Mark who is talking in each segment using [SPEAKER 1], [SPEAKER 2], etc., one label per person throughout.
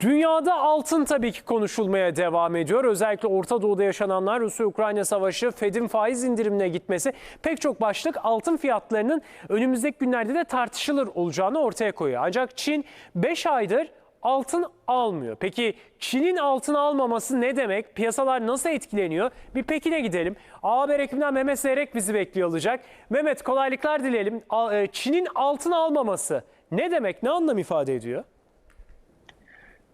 [SPEAKER 1] Dünyada altın tabii ki konuşulmaya devam ediyor. Özellikle Orta Doğu'da yaşananlar, Rusya-Ukrayna savaşı, Fed'in faiz indirimine gitmesi pek çok başlık altın fiyatlarının önümüzdeki günlerde de tartışılır olacağını ortaya koyuyor. Ancak Çin 5 aydır altın almıyor. Peki Çin'in altın almaması ne demek? Piyasalar nasıl etkileniyor? Bir Pekin'e gidelim. Haber ekibinden Mehmet Seyrek bizi bekliyor olacak. Mehmet kolaylıklar dileyelim. E, Çin'in altın almaması ne demek? Ne anlam ifade ediyor?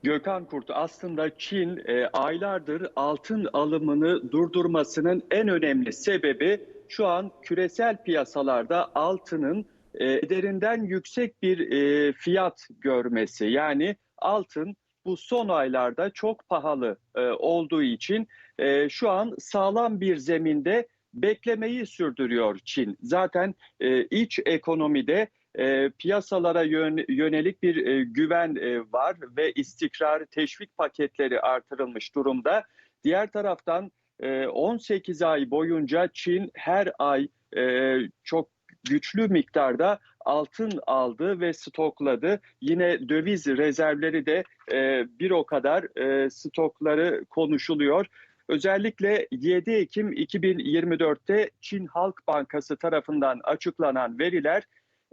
[SPEAKER 2] Gökhan Kurt aslında Çin e, aylardır altın alımını durdurmasının en önemli sebebi şu an küresel piyasalarda altının e, ederinden yüksek bir e, fiyat görmesi. Yani altın bu son aylarda çok pahalı e, olduğu için e, şu an sağlam bir zeminde beklemeyi sürdürüyor Çin. Zaten e, iç ekonomide e, piyasalara yön- yönelik bir e, güven e, var ve istikrar teşvik paketleri artırılmış durumda. Diğer taraftan e, 18 ay boyunca Çin her ay e, çok güçlü miktarda altın aldı ve stokladı. Yine döviz rezervleri de e, bir o kadar e, stokları konuşuluyor. Özellikle 7 Ekim 2024'te Çin Halk Bankası tarafından açıklanan veriler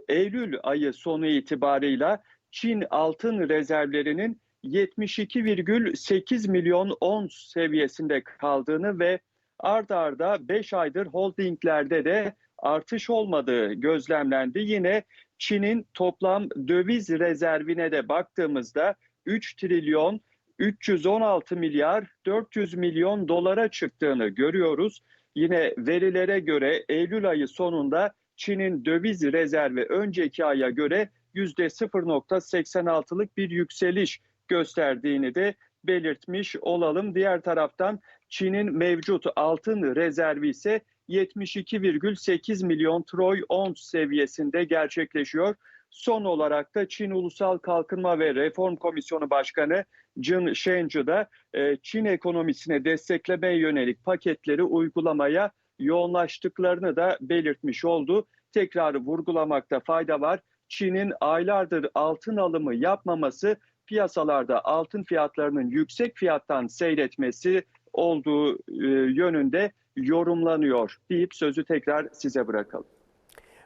[SPEAKER 2] Eylül ayı sonu itibarıyla Çin altın rezervlerinin 72,8 milyon ons seviyesinde kaldığını ve ard arda 5 aydır holdinglerde de artış olmadığı gözlemlendi. Yine Çin'in toplam döviz rezervine de baktığımızda 3 trilyon 316 milyar 400 milyon dolara çıktığını görüyoruz. Yine verilere göre Eylül ayı sonunda Çin'in döviz rezervi önceki aya göre %0.86'lık bir yükseliş gösterdiğini de belirtmiş olalım. Diğer taraftan Çin'in mevcut altın rezervi ise 72,8 milyon troy ons seviyesinde gerçekleşiyor. Son olarak da Çin Ulusal Kalkınma ve Reform Komisyonu Başkanı Jin Shenzhou da e, Çin ekonomisine desteklemeye yönelik paketleri uygulamaya yoğunlaştıklarını da belirtmiş oldu. Tekrar vurgulamakta fayda var. Çin'in aylardır altın alımı yapmaması piyasalarda altın fiyatlarının yüksek fiyattan seyretmesi olduğu e, yönünde yorumlanıyor deyip sözü tekrar size bırakalım.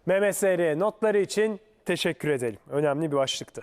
[SPEAKER 1] Mehmet Seyrek'e notları için teşekkür edelim. Önemli bir başlıktı.